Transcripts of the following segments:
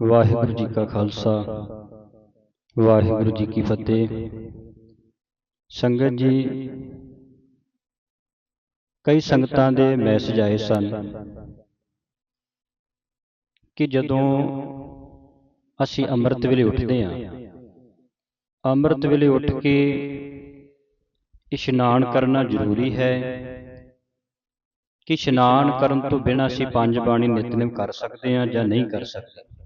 ਵਾਹਿਗੁਰੂ ਜੀ ਕਾ ਖਾਲਸਾ, ਵਾਹਿਗੁਰੂ ਜੀ ਕੀ ਫਤਿਹ। ਸੰਗਤ ਜੀ, ਕਈ ਸੰਗਤਾਂ ਦੇ ਮੈਸੇਜ ਆਏ ਸਨ ਕਿ ਜਦੋਂ ਅਸੀਂ ਅੰਮ੍ਰਿਤ ਵੇਲੇ ਉੱਠਦੇ ਹਾਂ, ਅੰਮ੍ਰਿਤ ਵੇਲੇ ਉੱਠ ਕੇ ਇਸ਼ਨਾਨ ਕਰਨਾ ਜ਼ਰੂਰੀ ਹੈ ਕਿ ਇਸ਼ਨਾਨ ਕਰਨ ਤੋਂ ਬਿਨਾਂ ਅਸੀਂ ਪੰਜ ਬਾਣੀ ਨਿਤਨੇਮ ਕਰ ਸਕਦੇ ਹਾਂ ਜਾਂ ਨਹੀਂ ਕਰ ਸਕਦੇ।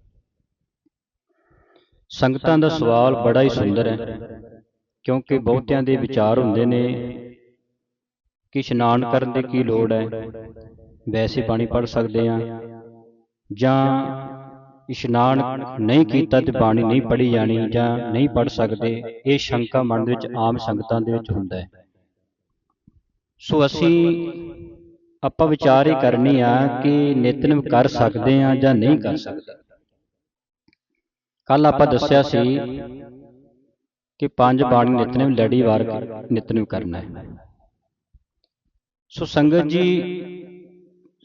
ਸੰਗਤਾਂ ਦਾ ਸਵਾਲ ਬੜਾ ਹੀ ਸੁੰਦਰ ਹੈ ਕਿਉਂਕਿ ਬਹੁਤਿਆਂ ਦੇ ਵਿਚਾਰ ਹੁੰਦੇ ਨੇ ਕਿ ਇਸ਼ਨਾਨ ਕਰਨ ਦੀ ਕੀ ਲੋੜ ਹੈ? ਵੈਸੇ ਪਾਣੀ ਪੜ ਸਕਦੇ ਹਾਂ। ਜਾਂ ਇਸ਼ਨਾਨ ਨਹੀਂ ਕੀਤਾ ਤੇ ਬਾਣੀ ਨਹੀਂ ਪੜੀ ਜਾਣੀ ਜਾਂ ਨਹੀਂ ਪੜ ਸਕਦੇ ਇਹ ਸ਼ੰਕਾ ਮਨ ਦੇ ਵਿੱਚ ਆਮ ਸੰਗਤਾਂ ਦੇ ਵਿੱਚ ਹੁੰਦਾ ਹੈ। ਸੋ ਅਸੀਂ ਆਪਾਂ ਵਿਚਾਰ ਹੀ ਕਰਨੀ ਆ ਕਿ ਨਿਤਨੇਮ ਕਰ ਸਕਦੇ ਆ ਜਾਂ ਨਹੀਂ ਕਰ ਸਕਦੇ। ਕੱਲ ਆਪਾਂ ਦੱਸਿਆ ਸੀ ਕਿ ਪੰਜ ਬਾਣੀ ਨਿਤਨੇਮ ਲੜੀਵਾਰ ਨਿਤਨੇਮ ਕਰਨਾ ਹੈ। ਸੋ ਸੰਗਤ ਜੀ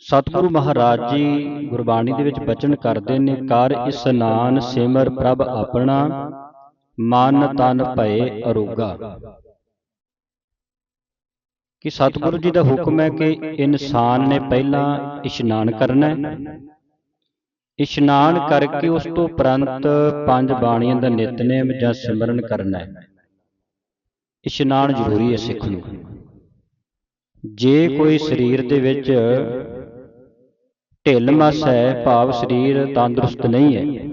ਸਤਿਗੁਰੂ ਮਹਾਰਾਜ ਜੀ ਗੁਰਬਾਣੀ ਦੇ ਵਿੱਚ ਬਚਨ ਕਰਦੇ ਨੇ ਕਰ ਇਸਨਾਨ ਸਿਮਰ ਪ੍ਰਭ ਆਪਣਾ ਮਨ ਤਨ ਭਏ ਅਰੋਗਾ। ਕਿ ਸਤਿਗੁਰੂ ਜੀ ਦਾ ਹੁਕਮ ਹੈ ਕਿ ਇਨਸਾਨ ਨੇ ਪਹਿਲਾਂ ਇਸ਼ਨਾਨ ਕਰਨਾ ਹੈ। ਇਸ਼ਨਾਨ ਕਰਕੇ ਉਸ ਤੋਂ ਉਪਰੰਤ ਪੰਜ ਬਾਣੀਆਂ ਦਾ ਨਿਤਨੇਮ ਜਾਂ ਸਿਮਰਨ ਕਰਨਾ ਹੈ। ਇਸ਼ਨਾਨ ਜ਼ਰੂਰੀ ਹੈ ਸਿੱਖ ਨੂੰ। ਜੇ ਕੋਈ ਸਰੀਰ ਦੇ ਵਿੱਚ ਢਿੱਲ ਮਸ ਹੈ ਭਾਵ ਸਰੀਰ ਤੰਦਰੁਸਤ ਨਹੀਂ ਹੈ।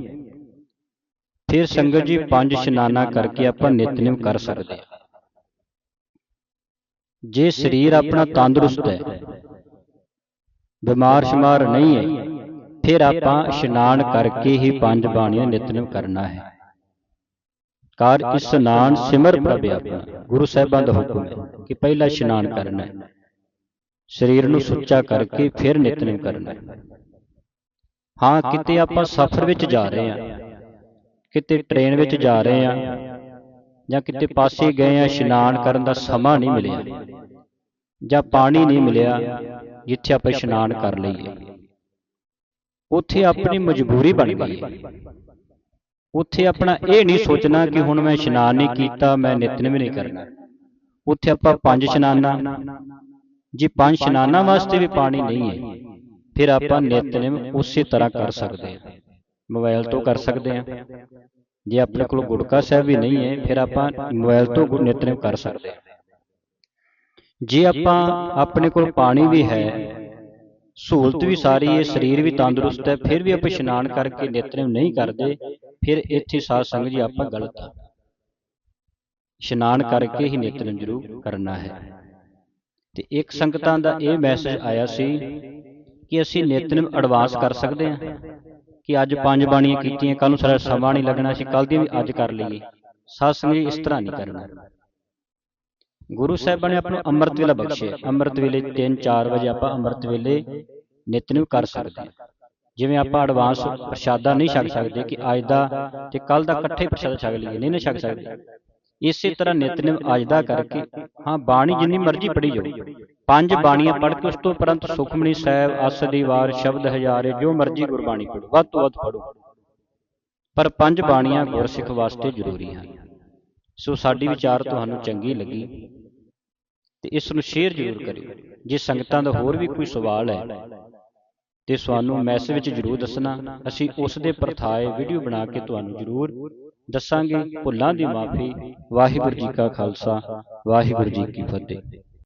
ਫਿਰ ਸੰਗਤ ਜੀ ਪੰਜ ਇਸ਼ਨਾਨਾਂ ਕਰਕੇ ਆਪਾਂ ਨਿਤਨੇਮ ਕਰ ਸਕਦੇ ਹਾਂ। ਜੇ ਸਰੀਰ ਆਪਣਾ ਤੰਦਰੁਸਤ ਹੈ ਬਿਮਾਰ ਸ਼ਮਾਰ ਨਹੀਂ ਹੈ ਫਿਰ ਆਪਾਂ ਇਸ਼ਨਾਨ ਕਰਕੇ ਹੀ ਪੰਜ ਬਾਣੀਆਂ ਨਿਤਨੇਮ ਕਰਨਾ ਹੈ। ਕਰ ਇਸ਼ਨਾਨ ਸਿਮਰ ਪ੍ਰਭ ਆਪਣਾ ਗੁਰੂ ਸਾਹਿਬਾਂ ਦਾ ਹੁਕਮ ਹੈ ਕਿ ਪਹਿਲਾਂ ਇਸ਼ਨਾਨ ਕਰਨਾ ਹੈ। ਸਰੀਰ ਨੂੰ ਸੁੱਚਾ ਕਰਕੇ ਫਿਰ ਨਿਤਨੇਮ ਕਰਨਾ ਹੈ। ਹਾਂ। ਕਿਤੇ ਆਪਾਂ ਸਫ਼ਰ ਵਿੱਚ ਜਾ ਰਹੇ ਹਾਂ। ਕਿਤੇ ਟ੍ਰੇਨ ਵਿੱਚ ਜਾ ਰਹੇ ਹਾਂ ਜਾਂ ਕਿਤੇ ਪਾਸੇ ਗਏ ਆ ਇਸ਼ਨਾਨ ਕਰਨ ਦਾ ਸਮਾਂ ਨਹੀਂ ਮਿਲਿਆ। ਜਾਂ ਪਾਣੀ ਨਹੀਂ ਮਿਲਿਆ ਜਿੱਥੇ ਆਪਾਂ ਇਸ਼ਨਾਨ ਕਰ ਲਈਏ। ਉੱਥੇ ਆਪਣੀ ਮਜਬੂਰੀ ਬਣ ਗਈ। ਉੱਥੇ ਆਪਣਾ ਇਹ ਨਹੀਂ ਸੋਚਣਾ ਕਿ ਹੁਣ ਮੈਂ ਇਸ਼ਨਾਨ ਨਹੀਂ ਕੀਤਾ ਮੈਂ ਨਿਤਨੇਮ ਨਹੀਂ ਕਰਨਾ। ਉੱਥੇ ਆਪਾਂ ਪੰਜ ਇਸ਼ਨਾਨਾਂ ਜੇ ਪੰਜ ਇਸ਼ਨਾਨਾਂ ਵਾਸਤੇ ਵੀ ਪਾਣੀ ਨਹੀਂ ਹੈ। ਫਿਰ ਆਪਾਂ ਨਿਤਨੇਮ ਉਸੇ ਤਰ੍ਹਾਂ ਕਰ ਸਕਦੇ ਹਾਂ। ਮੋਬਾਈਲ ਤੋਂ ਕਰ ਸਕਦੇ ਹਾਂ। ਜੇ ਆਪਣੇ ਕੋਲ ਗੁਟਕਾ ਸਾਹਿਬ ਵੀ ਨਹੀਂ ਹੈ ਫਿਰ ਆਪਾਂ ਮੋਬਾਈਲ ਤੋਂ ਨਿਤਨੇਮ ਕਰ ਸਕਦੇ ਹਾਂ। ਜੇ ਆਪਾਂ ਆਪਣੇ ਕੋਲ ਪਾਣੀ ਵੀ ਹੈ ਸਹੂਲਤ ਵੀ ਸਾਰੀ ਹੈ ਸਰੀਰ ਵੀ ਤੰਦਰੁਸਤ ਹੈ ਫਿਰ ਵੀ ਆਪਾਂ ਇਸ਼ਨਾਨ ਕਰਕੇ ਨਿਤਨੇਮ ਨਹੀਂ ਕਰਦੇ ਫਿਰ ਇੱਥੇ ਸਾਧ ਸੰਗਤ ਜੀ ਆਪਾਂ ਗਲਤ ਆ। ਇਸ਼ਨਾਨ ਕਰਕੇ ਹੀ ਨਿਤਨੇਮ ਜ਼ਰੂਰ ਕਰਨਾ ਹੈ। ਤੇ ਇੱਕ ਸੰਗਤਾਂ ਦਾ ਇਹ ਮੈਸੇਜ ਆਇਆ ਸੀ ਕਿ ਅਸੀਂ ਨਿਤਨੇਮ ਐਡਵਾਂਸ ਕਰ ਸਕਦੇ ਹਾਂ ਕਿ ਅੱਜ ਪੰਜ ਬਾਣੀਆਂ ਕੀਤੀਆਂ ਕੱਲ ਨੂੰ ਸਾਡਾ ਸਮਾਂ ਨਹੀਂ ਲੱਗਣਾ ਸੀ ਕੱਲ ਦੀ ਵੀ ਅੱਜ ਕਰ ਲਈਏ। ਸਾਧ ਸੰਗਤ ਜੀ ਇਸ ਤਰ੍ਹਾਂ ਨਹੀਂ ਕਰਨਾ। ਗੁਰੂ ਸਾਹਿਬਾਂ ਨੇ ਆਪਾਂ ਨੂੰ ਅੰਮ੍ਰਿਤ ਵੇਲਾ ਬਖਸ਼ਿਆ। ਅੰਮ੍ਰਿਤ ਵੇਲੇ 3-4 ਵਜੇ ਆਪਾਂ ਅੰਮ੍ਰਿਤ ਵੇਲੇ ਨਿਤਨੇਮ ਕਰ ਸਕਦੇ ਹਾਂ। ਜਿਵੇਂ ਆਪਾਂ ਐਡਵਾਂਸ ਪ੍ਰਸ਼ਾਦਾ ਨਹੀਂ ਛਕ ਸਕਦੇ ਕਿ ਅੱਜ ਦਾ ਤੇ ਕੱਲ ਦਾ ਇਕੱਠੇ ਪ੍ਰਸ਼ਾਦਾ ਛਕ ਲਈਏ, ਨਹੀਂ ਨਾ ਛਕ ਸਕਦੇ। ਇਸੇ ਤਰ੍ਹਾਂ ਨਿਤਨੇਮ ਅੱਜ ਦਾ ਕਰਕੇ, ਹਾਂ, ਬਾਣੀ ਜਿੰਨੀ ਮਰਜ਼ੀ ਪੜ੍ਹੀ ਜਾਓ। ਪੰਜ ਬਾਣੀਆਂ ਪੜ੍ਹ ਕੇ ਉਸ ਤੋਂ ਉਪਰੰਤ ਸੁਖਮਣੀ ਸਾਹਿਬ ਅਸ ਦੀ ਵਾਰ ਸ਼ਬਦ ਹਜ਼ਾਰੇ, ਜੋ ਮਰਜ਼ੀ ਗੁਰਬਾਣੀ ਪੜ੍ਹੋ, ਵੱਧ ਤੋਂ ਵੱਧ ਪੜ੍ਹੋ। ਪਰ ਪੰਜ ਬਾਣੀਆਂ ਗੁਰਸਿੱਖ ਵਾਸਤੇ ਜ਼ਰੂਰੀ ਹਨ। ਸੋ ਸਾਡੀ ਵਿਚਾਰ ਤੁਹਾਨੂੰ ਚੰਗੀ ਲੱਗੀ। ਤੇ ਇਸ ਨੂੰ ਸ਼ੇਅਰ ਜ਼ਰੂਰ ਕਰਿਓ। ਜੇ ਸੰਗਤਾਂ ਦਾ ਹੋਰ ਵੀ ਕੋਈ ਸਵਾਲ ਹੈ ਤੇ ਸਾਨੂੰ ਮੈਸੇਜ ਵਿੱਚ ਜ਼ਰੂਰ ਦੱਸਣਾ। ਅਸੀਂ ਉਸ ਦੇ ਪਰਥਾਏ ਵੀਡੀਓ ਬਣਾ ਕੇ ਤੁਹਾਨੂੰ ਜ਼ਰੂਰ ਦੱਸਾਂਗੇ। ਭੁੱਲਾਂ ਦੀ ਮਾਫੀ। ਵਾਹਿਗੁਰੂ ਜੀ ਕਾ ਖਾਲਸਾ। ਵਾਹਿਗੁਰੂ ਜੀ ਕੀ ਫਤਿਹ।